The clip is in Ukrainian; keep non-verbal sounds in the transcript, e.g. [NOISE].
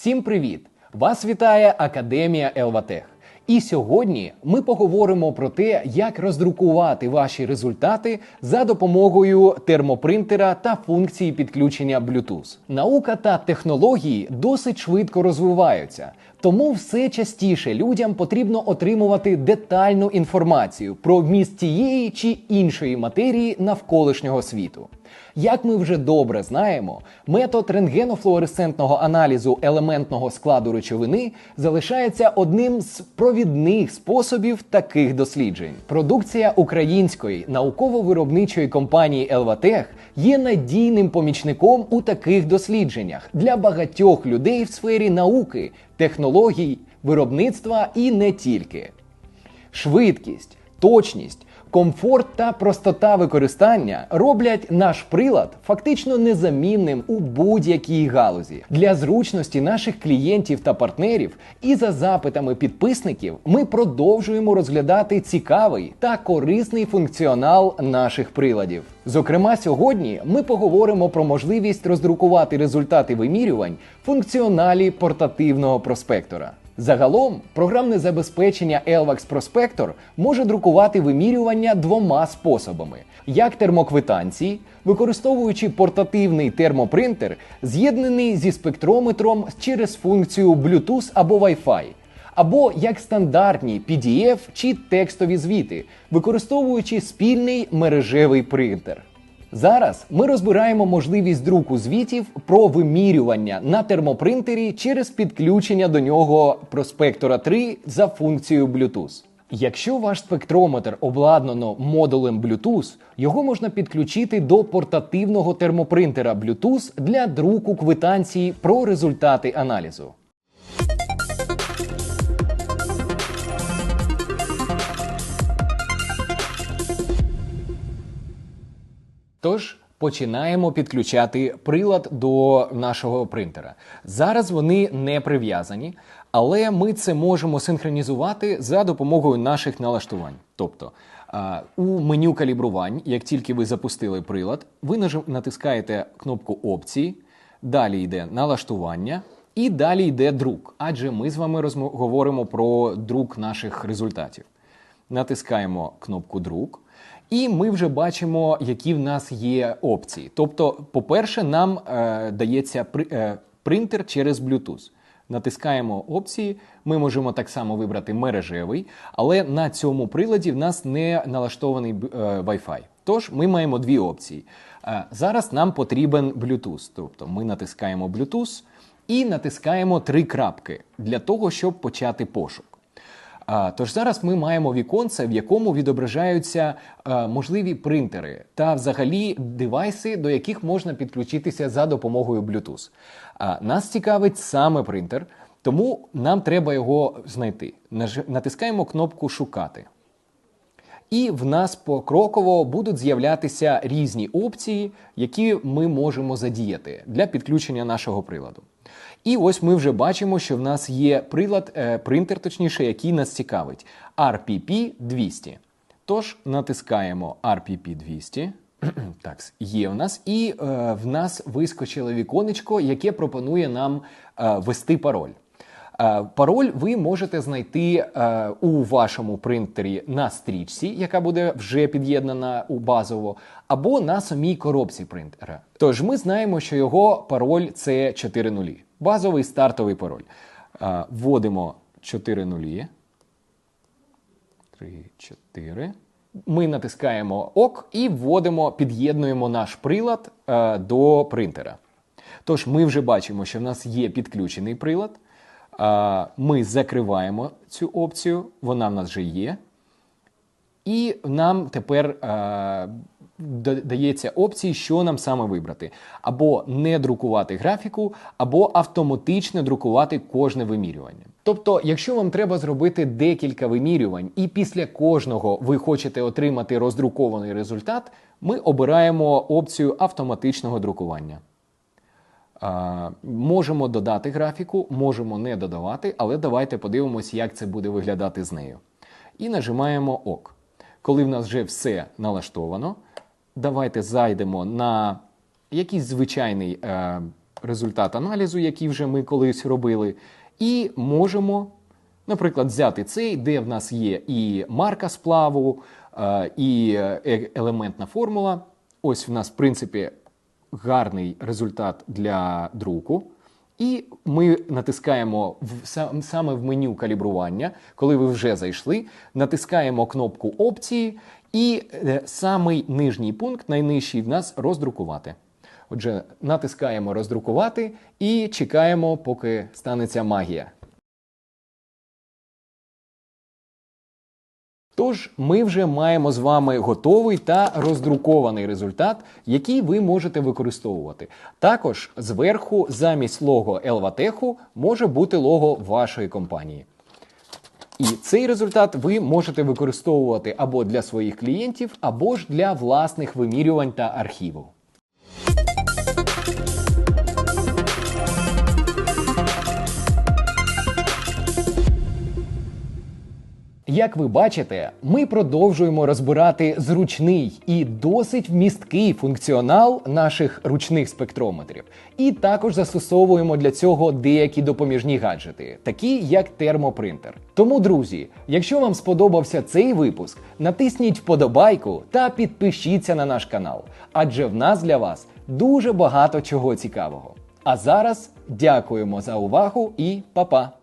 Всім привіт! Вас вітає Академія Елватех. І сьогодні ми поговоримо про те, як роздрукувати ваші результати за допомогою термопринтера та функції підключення Bluetooth. Наука та технології досить швидко розвиваються, тому все частіше людям потрібно отримувати детальну інформацію про вміст тієї чи іншої матерії навколишнього світу. Як ми вже добре знаємо, метод рентгенофлуоресцентного аналізу елементного складу речовини залишається одним з провідних способів таких досліджень. Продукція української науково-виробничої компанії Елватех є надійним помічником у таких дослідженнях для багатьох людей в сфері науки, технологій, виробництва і не тільки. Швидкість, точність, комфорт та простота використання роблять наш прилад фактично незамінним у будь-якій галузі. Для зручності наших клієнтів та партнерів і за запитами підписників ми продовжуємо розглядати цікавий та корисний функціонал наших приладів. Зокрема, сьогодні ми поговоримо про можливість роздрукувати результати вимірювань функціоналі портативного проспектора. Загалом, програмне забезпечення Elvax Prospector може друкувати вимірювання двома способами: як термоквитанції, використовуючи портативний термопринтер, з'єднаний зі спектрометром через функцію Bluetooth або Wi-Fi, або як стандартні PDF чи текстові звіти, використовуючи спільний мережевий принтер. Зараз ми розбираємо можливість друку звітів про вимірювання на термопринтері через підключення до нього проспектора 3 за функцією Bluetooth. Якщо ваш спектрометр обладнано модулем Bluetooth, його можна підключити до портативного термопринтера Bluetooth для друку квитанції про результати аналізу. Тож починаємо підключати прилад до нашого принтера. Зараз вони не прив'язані, але ми це можемо синхронізувати за допомогою наших налаштувань. Тобто у меню калібрувань, як тільки ви запустили прилад, ви натискаєте кнопку опції, далі йде налаштування. І далі йде друк, адже ми з вами говоримо про друк наших результатів. Натискаємо кнопку друк. І ми вже бачимо, які в нас є опції. Тобто, по-перше, нам е, дається при, е, принтер через Bluetooth. Натискаємо опції, ми можемо так само вибрати мережевий, але на цьому приладі в нас не налаштований е, Wi-Fi. Тож ми маємо дві опції. Е, зараз нам потрібен Bluetooth. Тобто ми натискаємо Bluetooth і натискаємо три крапки для того, щоб почати пошук. Тож зараз ми маємо віконце, в якому відображаються можливі принтери та взагалі девайси, до яких можна підключитися за допомогою Bluetooth. Нас цікавить саме принтер, тому нам треба його знайти. Натискаємо кнопку Шукати. І в нас покроково будуть з'являтися різні опції, які ми можемо задіяти для підключення нашого приладу. І ось ми вже бачимо, що в нас є прилад, е, принтер, точніше, який нас цікавить. RPP 200. Тож натискаємо RPP 200. [CLEARS THROAT] Так, є у нас, і е, в нас вискочило віконечко, яке пропонує нам е, ввести пароль. Е, пароль ви можете знайти е, у вашому принтері на стрічці, яка буде вже під'єднана у базово, або на самій коробці принтера. Тож ми знаємо, що його пароль це 4 нулі. Базовий стартовий пароль. Е, вводимо 4 нулі. 3, 4. Ми натискаємо ОК і вводимо, під'єднуємо наш прилад до принтера. Тож ми вже бачимо, що в нас є підключений прилад ми закриваємо цю опцію, вона в нас вже є. І нам тепер дається опції, що нам саме вибрати. Або не друкувати графіку, або автоматично друкувати кожне вимірювання. Тобто, якщо вам треба зробити декілька вимірювань, і після кожного ви хочете отримати роздрукований результат, ми обираємо опцію автоматичного друкування. Можемо додати графіку, можемо не додавати, але давайте подивимося, як це буде виглядати з нею. І нажимаємо ОК. Коли в нас вже все налаштовано, давайте зайдемо на якийсь звичайний е, результат аналізу, який вже ми колись робили, і можемо, наприклад, взяти цей, де в нас є і марка сплаву, е, і е- елементна формула. Ось в нас, в принципі, гарний результат для друку. І ми натискаємо в сам- саме в меню калібрування, коли ви вже зайшли, натискаємо кнопку опції, і е, самий нижній пункт, найнижчий в нас роздрукувати. Отже, натискаємо роздрукувати і чекаємо, поки станеться магія. Тож ми вже маємо з вами готовий та роздрукований результат, який ви можете використовувати. Також зверху замість лого Елватеху може бути лого вашої компанії. І цей результат ви можете використовувати або для своїх клієнтів, або ж для власних вимірювань та архіву. Як ви бачите, ми продовжуємо розбирати зручний і досить вмісткий функціонал наших ручних спектрометрів, і також застосовуємо для цього деякі допоміжні гаджети, такі як термопринтер. Тому, друзі, якщо вам сподобався цей випуск, натисніть вподобайку та підпишіться на наш канал, адже в нас для вас дуже багато чого цікавого. А зараз дякуємо за увагу і па-па!